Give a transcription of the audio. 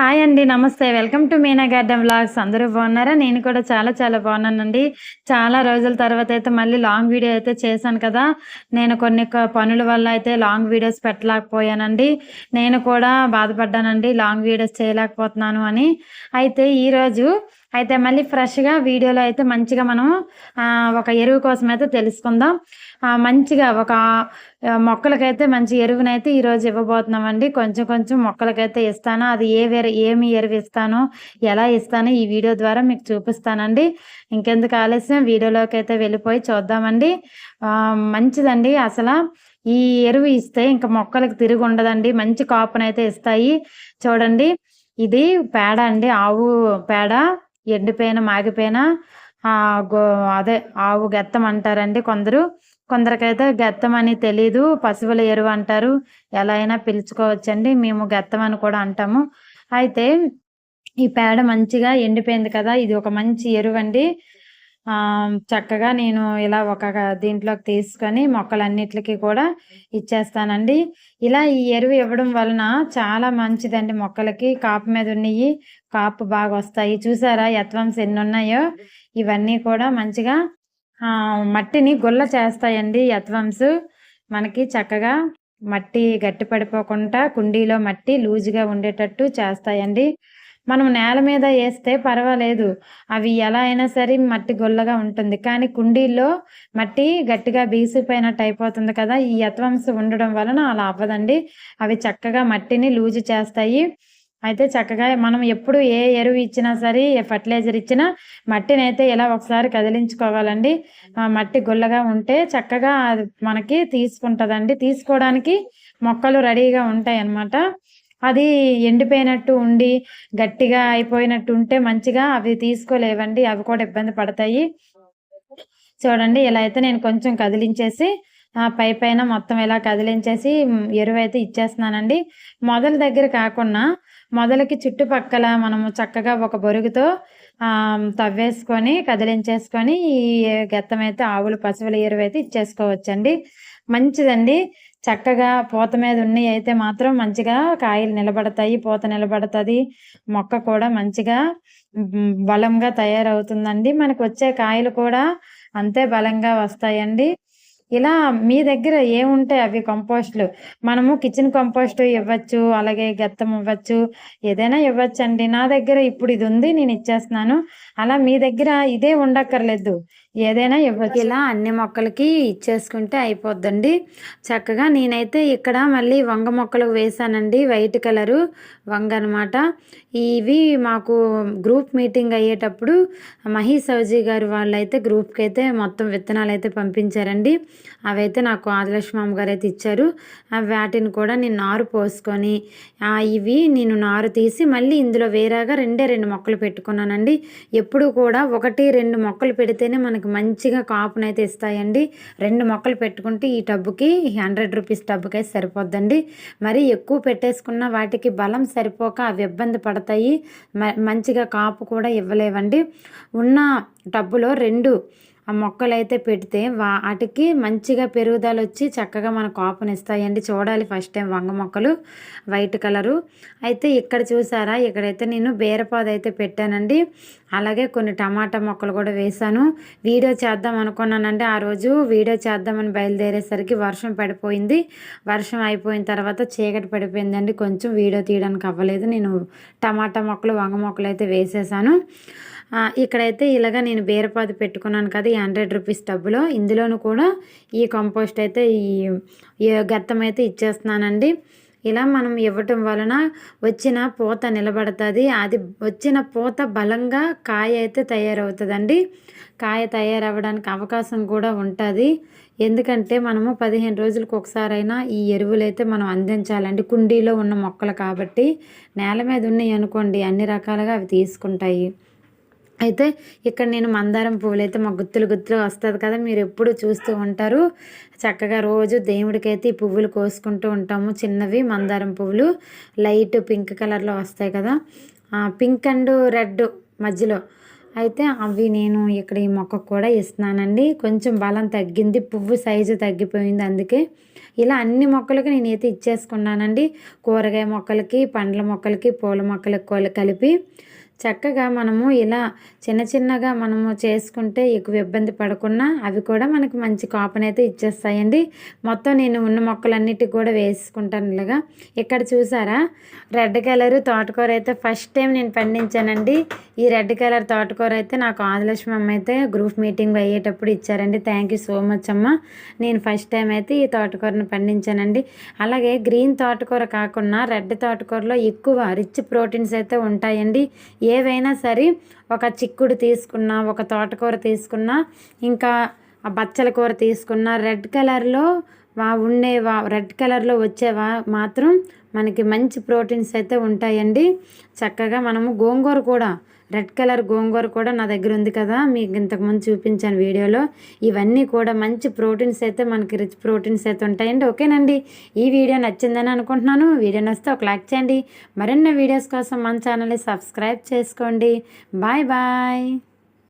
Hi అండి నమస్తే. Welcome to Meena garden vlogs. అందరూ బాగున్నారా? నేను కూడా చాలా చాలా బాగున్నానండి. చాలా రోజుల తర్వాత అయితే మళ్ళీ లాంగ్ వీడియో అయితే చేశాను కదా. నేను కొన్ని పనుల వల్ల అయితే లాంగ్ వీడియోస్ పెట్టలేకపోయానండి. నేను కూడా బాధపడ్డానండి లాంగ్ వీడియోస్ చేయలేకపోతున్నాను అని. అయితే ఈరోజు అయితే మళ్ళీ ఫ్రెష్గా వీడియోలో అయితే మంచిగా మనం ఒక ఎరువు కోసం అయితే తెలుసుకుందాం. మంచిగా ఒక మొక్కలకైతే మంచి ఎరువునైతే ఈరోజు ఇవ్వబోతున్నామండి. కొంచెం కొంచెం మొక్కలకైతే ఇస్తాను. అది ఏ వేరే ఏమి ఎరువు ఇస్తానో ఎలా ఇస్తాను ఈ వీడియో ద్వారా మీకు చూపిస్తానండి. ఇంకెందుకు ఆలస్యం వీడియోలోకి అయితే వెళ్ళిపోయి చూద్దామండి. మంచిదండి అసలు. ఈ ఎరువు ఇస్తే ఇంకా మొక్కలకు తిరిగి ఉండదండి. మంచి కాపునైతే ఇస్తాయి. చూడండి. ఇది పేడ అండి. ఆవు పేడ. ఎండిపోయిన మాగిపోయిన గో అదే ఆవు గెత్తం అంటారండి కొందరు. కొందరికైతే గెత్తం అని తెలీదు పశువుల ఎరువు అంటారు. ఎలా అయినా పిలుచుకోవచ్చండి మేము గెత్తం అని కూడా అంటాము. అయితే ఈ పేడ మంచిగా ఎండిపోయింది కదా ఇది ఒక మంచి ఎరువు అండి చక్కగా నేను ఇలా ఒక దీంట్లోకి తీసుకొని మొక్కలన్నిటికీ కూడా ఇచ్చేస్తానండి. ఇలా ఈ ఎరువు ఇవ్వడం వలన చాలా మంచిదండి మొక్కలకి. కాపు మీద ఉన్నాయి కాపు బాగా వస్తాయి. చూసారా ఎత్వంస్ ఎన్ని ఉన్నాయో ఇవన్నీ కూడా మంచిగా మట్టిని గుల్ల చేస్తాయండి ఎత్వంస్. మనకి చక్కగా మట్టి గట్టి పడిపోకుండా కుండీలో మట్టి లూజుగా ఉండేటట్టు చేస్తాయండి. మనం నేల మీద వేస్తే పర్వాలేదు. అవి ఎలా అయినా సరే మట్టి గొల్లగా ఉంటుంది. కానీ కుండీల్లో మట్టి గట్టిగా బీసిపోయినట్టు అయిపోతుంది కదా. ఈ యత్వంశ ఉండడం వలన అలా అవ్వదండి. అవి చక్కగా మట్టిని లూజు చేస్తాయి. అయితే చక్కగా మనం ఎప్పుడు ఏ ఎరువు ఇచ్చినా సరే ఏ ఫర్టిలైజర్ ఇచ్చినా మట్టిని అయితే ఇలా ఒకసారి కదిలించుకోవాలండి. మట్టి గుల్లగా ఉంటే చక్కగా అది మనకి తీసుకుంటుందండి. తీసుకోవడానికి మొక్కలు రెడీగా ఉంటాయి అన్నమాట అది ఎండిపోయినట్టు ఉండి గట్టిగా అయిపోయినట్టు ఉంటే మంచిగా అవి తీసుకోలేవండి అవి కూడా ఇబ్బంది పడతాయి. చూడండి ఇలా అయితే నేను కొంచెం కదిలించేసి పై పైన మొత్తం ఇలా కదిలించేసి ఎరువైతే ఇచ్చేస్తున్నానండి. మొదల దగ్గర కాకుండా మొదలకి చుట్టుపక్కల మనము చక్కగా ఒక బొరుగుతో తవ్వేసుకొని కదిలించేసుకొని ఈ గెత్తం అయితే ఆవులు పశువుల ఎరువు అయితే ఇచ్చేసుకోవచ్చండి. మంచిదండి. చక్కగా పూత మీద ఉన్నవి అయితే మాత్రం మంచిగా కాయలు నిలబడతాయి పూత నిలబడుతుంది. మొక్క కూడా మంచిగా బలంగా తయారవుతుందండి. మనకు వచ్చే కాయలు కూడా అంతే బలంగా వస్తాయండి. ఇలా మీ దగ్గర ఏముంటాయి అవి కంపోస్ట్లు? మనము కిచెన్ కంపోస్ట్ ఇవ్వచ్చు అలాగే గెత్తం ఇవ్వచ్చు ఏదైనా ఇవ్వచ్చు అండి నా దగ్గర ఇప్పుడు ఇది ఉంది నేను ఇచ్చేస్తున్నాను. అలా మీ దగ్గర ఇదే ఉండక్కర్లేదు. ఏదైనా ఇవ్వచ్చు ఇలా అన్ని మొక్కలకి ఇచ్చేసుకుంటే అయిపోద్దండి. చక్కగా నేనైతే ఇక్కడ మళ్ళీ వంగ మొక్కలు వేసానండి. వైట్ కలరు వంగ అనమాట ఇవి మాకు గ్రూప్ మీటింగ్ అయ్యేటప్పుడు మహీ సౌజీ గారు వాళ్ళు అయితే గ్రూప్కి అయితే మొత్తం విత్తనాలు అయితే పంపించారండి. అవైతే నాకు ఆదిలక్ష్మమ్మ గారు అయితే ఇచ్చారు. వాటిని కూడా నేను నారు పోసుకొని ఇవి నేను నారు తీసి మళ్ళీ ఇందులో వేరేగా రెండే రెండు మొక్కలు పెట్టుకున్నానండి. ఎప్పుడు కూడా ఒకటి రెండు మొక్కలు పెడితేనే మనకి మంచిగా కాపునైతే ఇస్తాయండి. రెండు మొక్కలు పెట్టుకుంటే ఈ టబ్బుకి హండ్రెడ్ రూపీస్ టబ్బుకి అయితే సరిపోద్దండి. మరి ఎక్కువ పెట్టేసుకున్న వాటికి బలం సరిపోక అవి ఇబ్బంది పడతాయి. మ- మంచిగా కాపు కూడా ఇవ్వలేవండి. ఉన్న టబ్బులో రెండు ఆ మొక్కలు అయితే పెడితే వాటికి మంచిగా పెరుగుదల వచ్చి చక్కగా మన కాపునిస్తాయండి చూడాలి ఫస్ట్ టైం వంగ మొక్కలు వైట్ కలరు. అయితే ఇక్కడ చూసారా ఇక్కడైతే నేను బీరపాదు అయితే పెట్టానండి. అలాగే కొన్ని టమాటా మొక్కలు కూడా వేశాను. వీడియో చేద్దాం అనుకున్నానండి. ఆ రోజు వీడియో చేద్దామని బయలుదేరేసరికి వర్షం పడిపోయింది. వర్షం అయిపోయిన తర్వాత చీకటి పడిపోయిందండి. కొంచెం వీడియో తీయడానికి అవ్వలేదు. నేను టమాటా మొక్కలు వంగ మొక్కలు అయితే వేసేసాను ఇక్కడైతే ఇలాగ నేను బీరపాది పెట్టుకున్నాను కదా ఈ హండ్రెడ్ రూపీస్ డబ్బులో ఇందులోను కూడా ఈ కంపోస్ట్ అయితే ఈ ఈ గత్తం అయితే ఇచ్చేస్తున్నానండి. ఇలా మనం ఇవ్వటం వలన వచ్చిన పూత నిలబడుతుంది. అది వచ్చిన పూత బలంగా కాయ అయితే తయారవుతుందండి. కాయ తయారవ్వడానికి అవకాశం కూడా ఉంటుంది. ఎందుకంటే మనము పదిహేను రోజులకు ఒకసారైనా ఈ ఎరువులు అయితే మనం అందించాలండి. కుండీలో ఉన్న మొక్కలు కాబట్టి నేల మీద ఉన్నాయి అనుకోండి అన్ని రకాలుగా అవి తీసుకుంటాయి. అయితే ఇక్కడ నేను మందారం పువ్వులు అయితే మా గుత్తులు గుత్తులు వస్తుంది కదా మీరు ఎప్పుడు చూస్తూ ఉంటారు. చక్కగా రోజు దేవుడికైతే ఈ పువ్వులు కోసుకుంటూ ఉంటాము. చిన్నవి మందారం పువ్వులు లైట్ పింక్ కలర్లో వస్తాయి కదా. పింక్ అండ్ రెడ్ మధ్యలో. అయితే అవి నేను ఇక్కడ ఈ మొక్కకు కూడా ఇస్తున్నానండి. కొంచెం బలం తగ్గింది పువ్వు సైజు తగ్గిపోయింది అందుకే. ఇలా అన్ని మొక్కలకి నేనైతే ఇచ్చేసుకున్నానండి. కూరగాయ మొక్కలకి పండ్ల మొక్కలకి పూల మొక్కలకి కలిపి. చక్కగా మనము ఇలా చిన్న చిన్నగా మనము చేసుకుంటే ఎక్కువ ఇబ్బంది పడకుండా అవి కూడా మనకి మంచి కాపునైతే ఇచ్చేస్తాయండి. మొత్తం నేను ఉన్న మొక్కలన్నిటికి కూడా వేసుకుంటాను ఇలాగా. ఇక్కడ చూసారా? రెడ్ కలర్ తోటకూర అయితే ఫస్ట్ టైం నేను పండించానండి. ఈ రెడ్ కలర్ తోటకూర అయితే నాకు ఆదిలక్ష్మి అమ్మ అయితే గ్రూప్ మీటింగ్ అయ్యేటప్పుడు ఇచ్చారండి. థ్యాంక్ యూ సో మచ్ అమ్మ. నేను ఫస్ట్ టైం అయితే ఈ తోటకూరను పండించానండి. అలాగే గ్రీన్ తోటకూర కాకుండా రెడ్ తోటకూరలో ఎక్కువ రిచ్ ప్రోటీన్స్ అయితే ఉంటాయండి. ఏవైనా సరే ఒక చిక్కుడు తీసుకున్నా ఒక తోటకూర తీసుకున్నా ఇంకా ఆ బచ్చల కూర తీసుకున్న రెడ్ కలర్లో వా ఉండే వా రెడ్ కలర్లో వచ్చేవా మాత్రం మనకి మంచి ప్రోటీన్స్ అయితే ఉంటాయండి. చక్కగా మనము గోంగూర కూడా రెడ్ కలర్ గోంగూర కూడా నా దగ్గర ఉంది కదా మీకు ఇంతకుముందు చూపించాను వీడియోలో. ఇవన్నీ కూడా మంచి ప్రోటీన్స్ అయితే మనకి రిచ్ ప్రోటీన్స్ అయితే ఉంటాయండి. ఓకేనండి? ఈ వీడియో నచ్చిందని అనుకుంటున్నాను. వీడియో నచ్చితే ఒక లైక్ చేయండి. మరిన్ని వీడియోస్ కోసం మన ఛానల్ని సబ్స్క్రైబ్ చేసుకోండి. Bye bye.